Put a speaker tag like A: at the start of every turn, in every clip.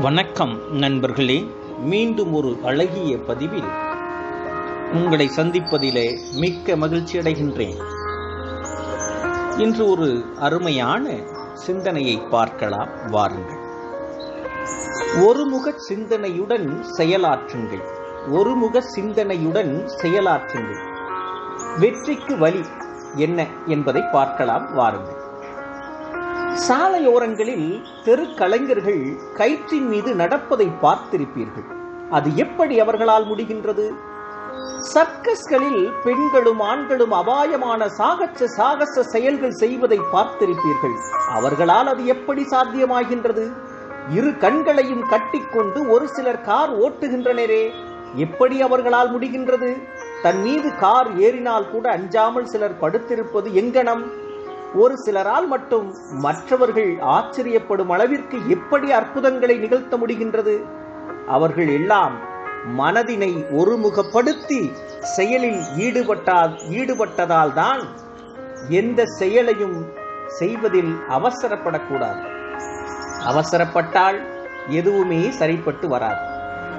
A: வணக்கம் நண்பர்களே. மீண்டும் ஒரு அழகிய பதிவில் உங்களை சந்திப்பதிலே மிக்க மகிழ்ச்சி அடைகின்றேன். இன்று ஒரு அருமையான சிந்தனையை பார்க்கலாம் வாருங்கள். ஒருமுக சிந்தனையுடன் செயலாற்றுங்கள். ஒருமுக சிந்தனையுடன் செயலாற்றுங்கள். வெற்றிக்கு வழி என்ன என்பதை பார்க்கலாம் வாருங்கள். சாலையோரங்களில் தெருக்கலைஞர்கள் கயிற்றின் மீது நடப்பதை பார்த்திருப்பீர்கள். அது எப்படி அவர்களால் முடிகின்றது? சர்க்கஸ்களில் பெண்களும் ஆண்களும் அபாயமான சாகச சாகச செயல்கள் செய்வதை பார்த்திருப்பீர்கள். அவர்களால் அது எப்படி சாத்தியமாகின்றது? இரு கண்களையும் கட்டிக்கொண்டு ஒரு சிலர் கார் ஓட்டுகின்றனரே எப்படி அவர்களால் முடிகின்றது? தன் மீது கார் ஏறினால் கூட அஞ்சாமல் சிலர் படுத்திருப்பது எங்கனம்? ஒரு சிலரால் மட்டும் மற்றவர்கள் ஆச்சரியப்படும் அளவிற்கு எப்படி அற்புதங்களை நிகழ்த்த முடிகின்றது? அவர்கள் எல்லாம் மனதினை ஒருமுகப்படுத்தி செயலில் ஈடுபட்டால் ஈடுபட்டதால் தான் எந்த செயலையும் செய்வதில் அவசரப்படக்கூடாது. அவசரப்பட்டால் எதுவுமே சரிப்பட்டு வராது.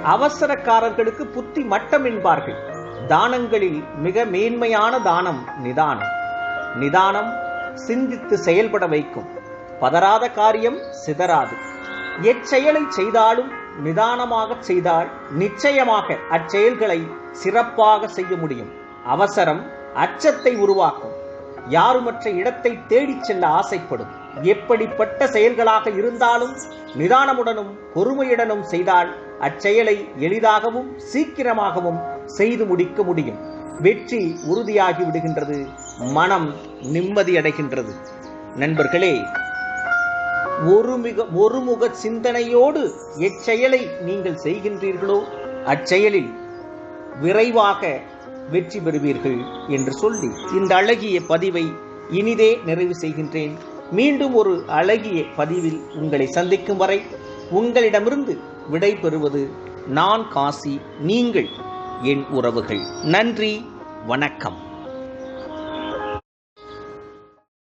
A: அவசரக்காரர்களுக்கு புத்தி மட்டம் என்பார்கள். தானங்களில் மிக மேன்மையான தானம் நிதானம். நிதானம் சிந்தித்து செயல்பட வைக்கும். பதறாத காரியம் சிதறாது. எச்செயலை செய்தாலும் நிதானமாக செய்தால் நிச்சயமாக அச்செயல்களை சிறப்பாக செய்ய முடியும். அவசரம் அச்சத்தை உருவாக்கும். யாருமற்ற இடத்தை தேடிச் செல்ல ஆசைப்படும். எப்படிப்பட்ட செயல்களாக இருந்தாலும் நிதானமுடனும் பொறுமையுடனும் செய்தால் அச்செயலை எளிதாகவும் சீக்கிரமாகவும் செய்து முடிக்க முடியும். வெற்றி உறுதியாகி விடுகின்றது மனம் நிம்மதியடைகின்றது நண்பர்களே ஒருமிக ஒருமுக சிந்தனையோடு எச்செயலை நீங்கள் செய்கின்றீர்களோ? அச்செயலில் விரைவாக வெற்றி பெறுவீர்கள் என்று சொல்லி இந்த அழகிய பதிவை இனிதே நிறைவு செய்கின்றேன். மீண்டும் ஒரு அழகிய பதிவில் உங்களை சந்திக்கும் வரை உங்களிடமிருந்து விடை பெறுவது நான் காசி நீங்கள். என் உறவுகள். நன்றி வணக்கம்.